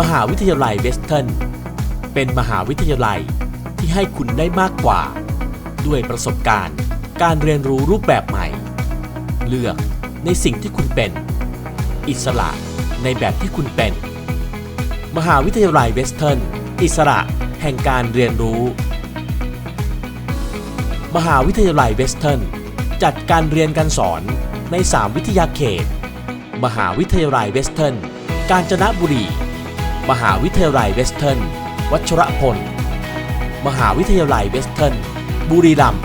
มหาวิทยาลัยเวสเทิร์นเป็นมหาวิทยาลัยที่ให้คุณได้มากกว่า ด้วยประสบการณ์ การเรียนรู้รูปแบบใหม่ เลือกในสิ่งที่คุณเป็น อิสระในแบบที่คุณเป็น มหาวิทยาลัยเวสเทิร์นอิสระแห่งการเรียนรู้ มหาวิทยาลัยเวสเทิร์นจัดการเรียนการสอนใน 3 วิทยาเขต มหาวิทยาลัยเวสเทิร์นกาญจนบุรี มหาวิทยาลัยเวสเทิร์น วัชรพล มหาวิทยาลัยเวสเทิร์น บุรีรัมย์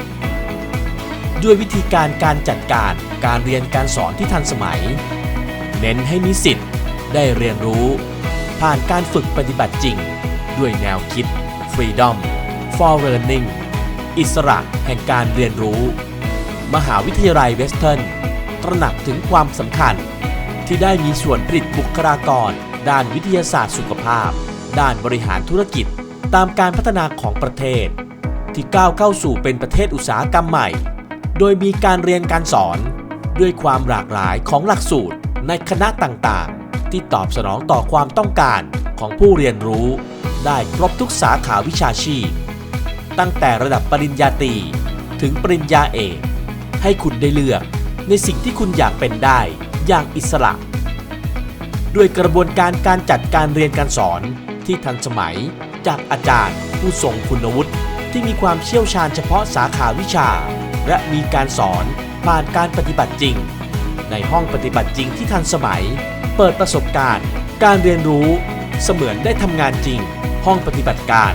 ด้วยวิธีการการจัดการการเรียนการสอนที่ทันสมัย เน้นให้นิสิตได้เรียนรู้ ผ่านการฝึกปฏิบัติจริง ด้วยแนวคิด Freedom for Learning อิสระแห่งการเรียนรู้ มหาวิทยาลัยเวสเทิร์น ตระหนักถึงความสำคัญที่ได้มีส่วนผลิตบุคลากร ด้านวิทยาศาสตร์สุขภาพ ด้านบริหารธุรกิจ ตามการพัฒนาของประเทศ ที่ก้าวเข้าสู่เป็นประเทศอุตสาหกรรมใหม่ โดยมีการเรียนการสอน ด้วยความหลากหลายของหลักสูตรในคณะต่างๆ ที่ตอบสนองต่อความต้องการของผู้เรียนรู้ ได้ครบทุกสาขาวิชาชีพ ตั้งแต่ระดับปริญญาตรีถึงปริญญาเอกให้คุณได้เลือกในสิ่งที่คุณอยากเป็นได้อย่างอิสระ ด้วยกระบวนการการจัดการเรียนการสอนที่ทันสมัย จากอาจารย์ผู้ทรงคุณวุฒิที่มีความเชี่ยวชาญเฉพาะสาขาวิชา และมีการสอนผ่านการปฏิบัติจริง ในห้องปฏิบัติจริงที่ทันสมัย เปิดประสบการณ์ การเรียนรู้ เสมือนได้ทำงานจริง ห้องปฏิบัติการ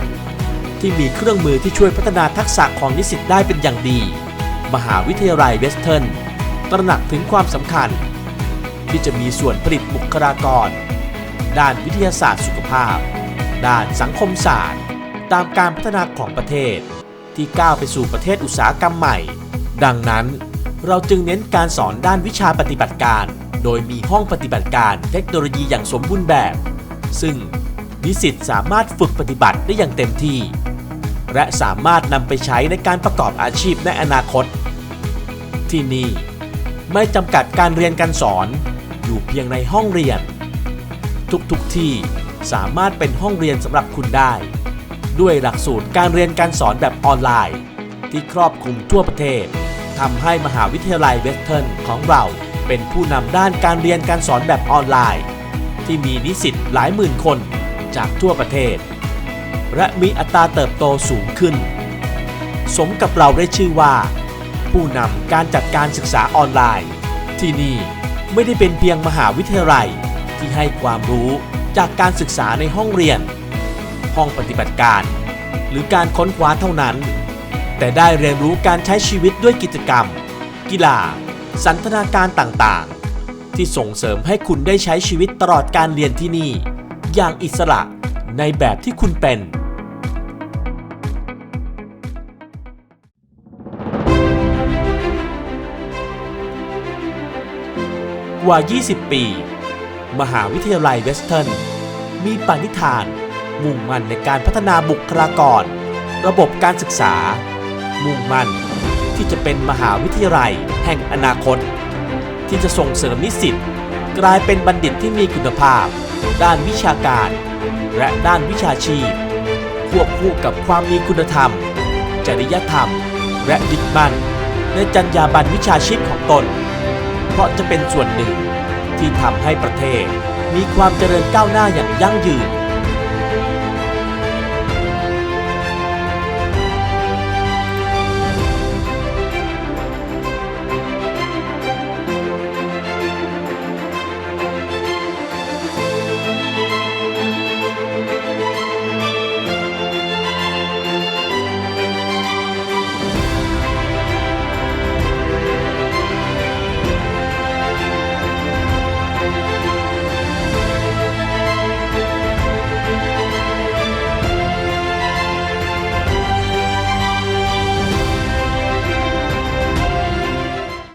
ที่มีเครื่องมือที่ช่วยพัฒนาทักษะของนิสิตได้เป็นอย่างดี มหาวิทยาลัยเวสเทิร์นตระหนักถึงความสำคัญ ที่จะมีส่วนผลิตบุคลากร ด้านวิทยาศาสตร์สุขภาพ ด้านสังคมศาสตร์ ตามการพัฒนาของประเทศ ที่ก้าวไปสู่ประเทศอุตสาหกรรมใหม่ ดังนั้น เราจึงเน้นการสอนด้านวิชาปฏิบัติการ โดยมีห้องปฏิบัติการเทคโนโลยีอย่างสมบูรณ์แบบ ซึ่งนิสิตสามารถฝึกปฏิบัติได้อย่างเต็มที่ และสามารถนำไปใช้ในการประกอบอาชีพในอนาคต ที่นี่ ไม่จำกัดการเรียนการสอน อยู่เพียงในห้องเรียน ทุกๆทที่สามารถเป็นห้องเรียนสำหรับคุณได้ ด้วยหลักสูตรการเรียนการสอนแบบออนไลน์ ที่ครอบคลุมทั่วประเทศทำให้มหาวิทยาลัยเวสเทิร์นของเราเป็นผู้นำด้านการเรียนการสอนแบบออนไลน์ ที่มีนิสิตหลายหมื่นคนจากทั่วประเทศ และมีอัตราเติบโตสูงขึ้น สมกับเราได้ชื่อว่า ผู้นำการจัดการศึกษาออนไลน์ ที่นี่ไม่ได้เป็นเพียงมหาวิทยาลัยที่ให้ความรู้จากการศึกษาในห้องเรียน ห้องปฏิบัติการ หรือการค้นคว้าเท่านั้น แต่ได้เรียนรู้การใช้ชีวิตด้วยกิจกรรม กีฬา สันทนาการต่างๆ ที่ส่งเสริมให้คุณได้ใช้ชีวิตตลอดการเรียนที่นี่ อย่างอิสระในแบบที่คุณเป็น กว่า 20 ปี มหาวิทยาลัยเวสเทิร์นมีปณิธาน มุ่งมั่นในการพัฒนาบุคลากร ระบบการศึกษา มุ่งมั่นที่จะเป็นมหาวิทยาลัยแห่งอนาคต ที่จะส่งเสริมนิสิตกลายเป็นบัณฑิตที่มีคุณภาพ ด้านวิชาการ และด้านวิชาชีพ ควบคู่กับความมีคุณธรรม จริยธรรม และยึดมั่นในจรรยาบรรณวิชาชีพของตน เพราะจะเป็นส่วนหนึ่ง ที่ทำให้ประเทศมีความเจริญก้าวหน้าอย่างยั่งยืน